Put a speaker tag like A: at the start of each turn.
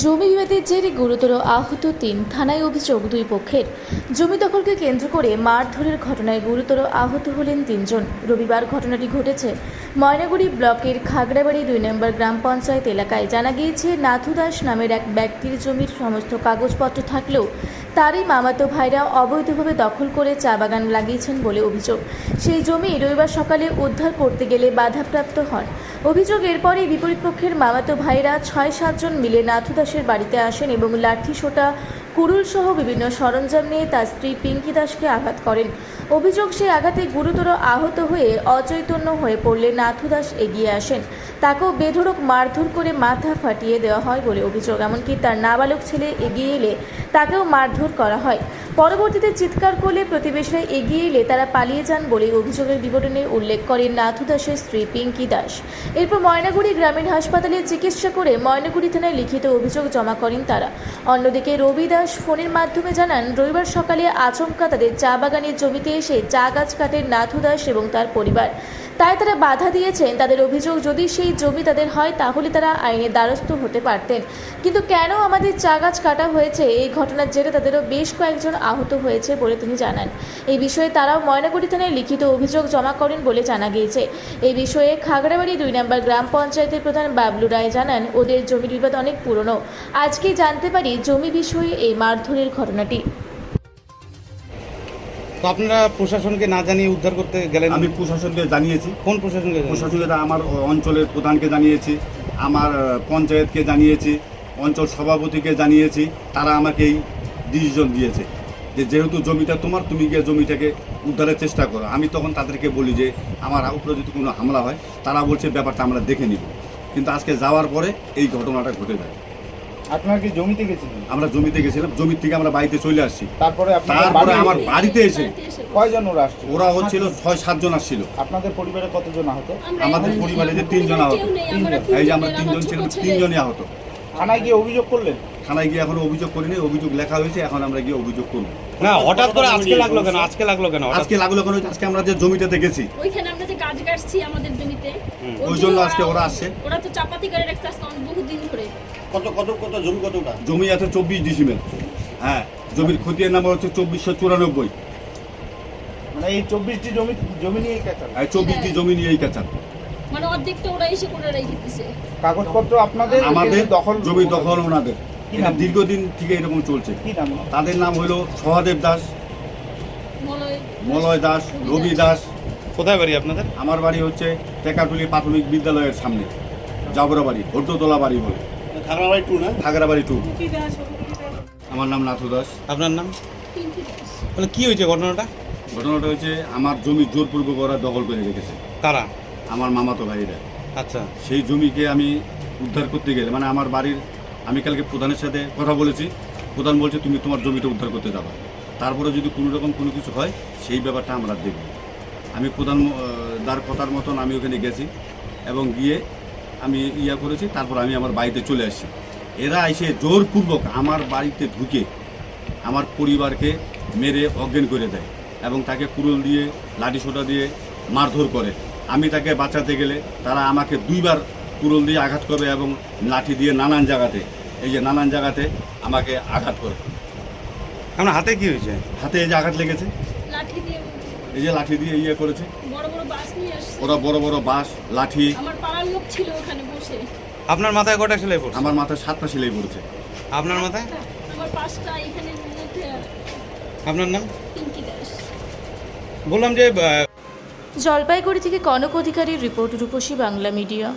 A: জমি বিবাদের জেরে গুরুতর আহত তিন থানায় অভিযোগ দুই পক্ষের। জমি দখলকে কেন্দ্র করে মারধরের ঘটনায় গুরুতর আহত হলেন তিনজন। রবিবার ঘটনাটি ঘটেছে ময়নাগুড়ি ব্লকের খাগড়াবাড়ি দুই নম্বর গ্রাম পঞ্চায়েত এলাকায়। জানা গিয়েছে, নাথু দাস নামের এক ব্যক্তির জমির সমস্ত কাগজপত্র থাকলেও তারই মামাতো ভাইরা অবৈধভাবে দখল করে চা বাগান লাগিয়েছেন বলে অভিযোগ। সেই জমি রবিবার সকালে উদ্ধার করতে গেলে বাধাপ্রাপ্ত হন। অভিযোগ এরপরই বিপরীত পক্ষের মামাতো ভাইরা ছয় সাতজন মিলে নাথু দাসের বাড়িতে আসেন এবং লাঠি সোটা কুড়ুল সহ বিভিন্ন সরঞ্জাম নিয়ে তার স্ত্রী পিঙ্কি দাসকে আঘাত করেন। অভিযোগ সেই আঘাতে গুরুতর আহত হয়ে অচৈতন্য হয়ে পড়লে নাথু দাস এগিয়ে আসেন। তাকেও বেধড়ক মারধর করে মাথা ফাটিয়ে দেওয়া হয় বলে অভিযোগ। এমনকি তার নাবালক ছেলে এগিয়ে এলে তাকেও মারধর করা হয়। পরবর্তীতে চিৎকার করলে প্রতিবেশীরা এগিয়ে এলে তারা পালিয়ে যান বলে অভিযোগের বিবরণে উল্লেখ করেন নাথু দাসের স্ত্রী পিঙ্কি দাস। এরপর ময়নাগুড়ি গ্রামীণ হাসপাতালে চিকিৎসা করে ময়নাগুড়ি থানায় লিখিত অভিযোগ জমা করেন তারা। অন্যদিকে রবি দাস ফোনের মাধ্যমে জানান, রবিবার সকালে আচমকা তাদের চা বাগানের জমিতে এসে চা গাছ কাটেন নাথু দাস এবং তার পরিবার। তাই তারা বাধা দিয়েছেন। তাদের অভিযোগ যদি সেই জমি তাদের হয়, তাহলে তারা আইনের দ্বারস্থ হতে পারতেন। কিন্তু কেন আমাদের চা গাছ কাটা হয়েছে? এই ঘটনার জেরে তাদেরও বেশ কয়েকজন আহত হয়েছে বলে তিনি জানান। এই বিষয়ে তারাও ময়নাগুড়ি থানায় লিখিত অভিযোগ জমা করেন বলে জানা গিয়েছে। এই বিষয়ে খাগড়াবাড়ি দুই নম্বর গ্রাম পঞ্চায়েতের প্রধান বাবলু রায় জানান, ওদের জমির বিবাদ অনেক পুরনো। আজকে জানতে পারি জমি বিষয়ে এই মারধরের ঘটনাটি।
B: তো আপনারা প্রশাসনকে না জানিয়ে উদ্ধার করতে গেলেন?
C: আমি প্রশাসনকে জানিয়েছি।
B: কোন প্রশাসনকে?
C: প্রশাসনকে আমার অঞ্চলের প্রধানকে জানিয়েছি আমার পঞ্চায়েতকে জানিয়েছি অঞ্চল সভাপতিকে জানিয়েছি তারা আমাকে এই ডিসিশন দিয়েছে। যে যেহেতু জমিটা তোমার তুমি গিয়ে জমিটাকে উদ্ধারের চেষ্টা করো। আমি তখন তাদেরকে বলি যে আমার উপরে যদি কোনো হামলা হয় তারা বলছে ব্যাপারটা আমরা দেখে নিব। কিন্তু আজকে যাওয়ার পরে এই ঘটনাটা ঘটে যায়।
D: আপনারা কি জমিতে গেছিলেন?
C: আমরা জমিতে গেছিলাম জমির থেকে আমরা বাড়িতে চলে আসছি।
D: তারপরে
C: তারপরে আমার বাড়িতে এসে
D: কয়জন ওরা আসছে
C: ওরা হচ্ছিল ছয় সাতজন আসছিল।
D: আপনাদের পরিবারে কতজন আহত?
C: আমাদের পরিবারে যে তিনজন আহত। এই যে আমরা তিনজন ছিলাম তিনজনই আহত।
D: থানায় গিয়ে অভিযোগ করলেন?
C: থানায় গিয়ে এখনও অভিযোগ করিনি অভিযোগ লেখা হয়েছে এখন আমরা গিয়ে অভিযোগ করব।
B: না হঠাৎ করে আজকে লাগল কেন? আজকে লাগল কেন?
C: আজকে লাগল কেন? আজকে আমরা যে জমিটাতে গেছি
E: ওইখানে আমরা যে কাজ কাটছি আমাদের জমিতে
C: ওই জন্য আজকে ওরা আসছে।
E: ওরা তো চাপাতি করে রাখছে আজকে অনেক বহু দিন ধরে।
F: কত কত কত জমি কতটা?
C: জমি আছে চব্বিশ ডিসিমেল হ্যাঁ জমির খতিয়ান নাম্বার হচ্ছে চব্বিশশো চুরানব্বই।
D: মানে এই চব্বিশটি জমি জমি নিয়ে কেচাল
C: চব্বিশটি জমি নিয়ে এই
E: মানে অর্ধেকটা ওরা এসে করে রেখে
D: কাগজপত্র আপনাদের
C: আমাদের
D: দখল
C: জমি দখল ওনাদের। এটা দীর্ঘদিন থেকে এরকম চলছে। তাদের নাম হলো সহাদেব দাস
E: মলয়
C: দাস। রবি দাস।
B: কোথায় বাড়ি আপনাদের?
C: আমার বাড়ি হচ্ছে টেকাটুলি প্রাথমিক বিদ্যালয়ের সামনে জাবরা বাড়ি বাড়ি বলে।
F: খাগড়াবাড়ি টু না?
C: থাগরাবাড়ি টু আমার নাম নাথু দাস।
B: আপনার নাম? মানে কি হয়েছে ঘটনাটা?
C: ঘটনাটা হচ্ছে আমার জমি জোরপূর্বক ওরা দখল করে রেখেছে।
B: কারা?
C: আমার মামাতো ভাইরা।
B: আচ্ছা।
C: সেই জমিকে আমি উদ্ধার করতে গেলে মানে আমার বাড়ির আমি কালকে প্রধানের সাথে কথা বলেছি। প্রধান বলছে তুমি তোমার জমিটা উদ্ধার করতে যাবা। তারপরে যদি কোনো রকম কোনো কিছু হয় সেই ব্যাপারটা আমরা দেখব। আমি প্রধান দার কথার মতন আমি ওখানে গেছি এবং গিয়ে আমি ইয়া করেছি তারপর আমি আমার বাড়িতে চলে আসছি। এরা এসে জোরপূর্বক আমার বাড়িতে ঢুকে আমার পরিবারকে মেরে অজ্ঞান করে দেয় এবং তাকে কুড়ুল দিয়ে লাঠি সোটা দিয়ে মারধর করে। আমি তাকে বাঁচাতে গেলে তারা আমাকে দুইবার কুড়ুল দিয়ে আঘাত করে এবং লাঠি দিয়ে নানান জায়গাতে এই যে নানান জায়গাতে আমাকে আঘাত করে।
B: আপনার হাতে কি হয়েছে?
C: হাতে এই যে আঘাত লেগেছে। এই যে লাঠি দিয়ে ইয়ে করেছে।
E: বড় বড় বাস নিয়ে আসছে।
C: ওরা বড় বড় বাস লাঠি।
E: আমার পাড়ার লোক ছিল ওখানে বসে।
B: আপনার মাথায় কটা সেলাই পড়ছে?
C: আমার মাথায় সাতটা সেলাই পড়েছে।
B: আপনার মাথায়?
E: আমার পাঁচটা এখানে মধ্যে
B: আপনার নাম? বললাম যে
A: জলপাইগুড়ি থেকে কনক অধিকারীর রিপোর্ট রূপসী বাংলা মিডিয়া।